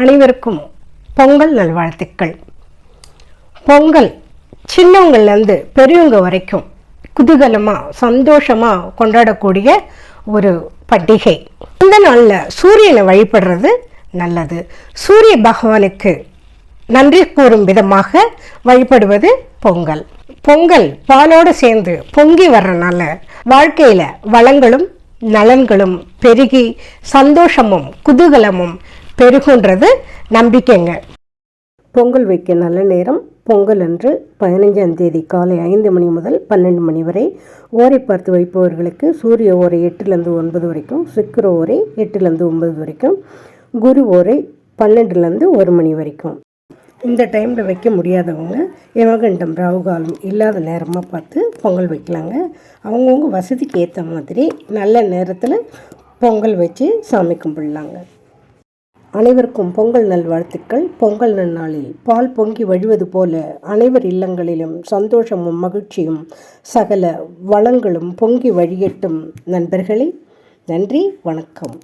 அனைவருக்கும் பொங்கல் நல்வாழ்த்துக்கள். பொங்கல் சின்னவங்கள்லேருந்து பெரியவங்க வரைக்கும் குதூகலமாக சந்தோஷமாக கொண்டாடக்கூடிய ஒரு பண்டிகை. இந்த நாளில் சூரியனை வழிபடுறது நல்லது. சூரிய பகவானுக்கு நன்றி கூறும் விதமாக வழிபடுவது பொங்கல். பொங்கல் பாலோடு சேர்ந்து பொங்கி வர்றனால வாழ்க்கையில் வளங்களும் நலன்களும் பெருகி சந்தோஷமும் குதூகலமும் பெருகுன்றது நம்பிக்கைங்க. பொங்கல் வைக்க நல்ல நேரம் பொங்கல் அன்று பதினஞ்சாம் தேதி காலை ஐந்து மணி முதல் பன்னெண்டு மணி வரை. ஓரை பார்த்து வைப்பவர்களுக்கு சூரிய ஓரை எட்டுலேருந்து ஒன்பது வரைக்கும் சுக்கர ஓரை எட்டுலேருந்து ஒன்பது வரைக்கும் குரு ஓரை பன்னெண்டுலேருந்து ஒரு மணி வரைக்கும். இந்த டைமில் வைக்க முடியாதவங்க யமகண்டம் ராகுகாலம் இல்லாத நேரமாக பார்த்து பொங்கல் வைக்கலாங்க. அவங்கவுங்க வசதிக்கு ஏற்ற மாதிரி நல்ல நேரத்தில் பொங்கல் வச்சு சாமி கும்பிடலாங்க. அனைவருக்கும் பொங்கல் நல்வாழ்த்துக்கள். பொங்கல் நன்னாளில் பால் பொங்கி வழிவது போல அனைவர் இல்லங்களிலும் சந்தோஷமும் மகிழ்ச்சியும் சகல வளங்களும் பொங்கி வழியட்டும் நண்பர்களே. நன்றி வணக்கம்.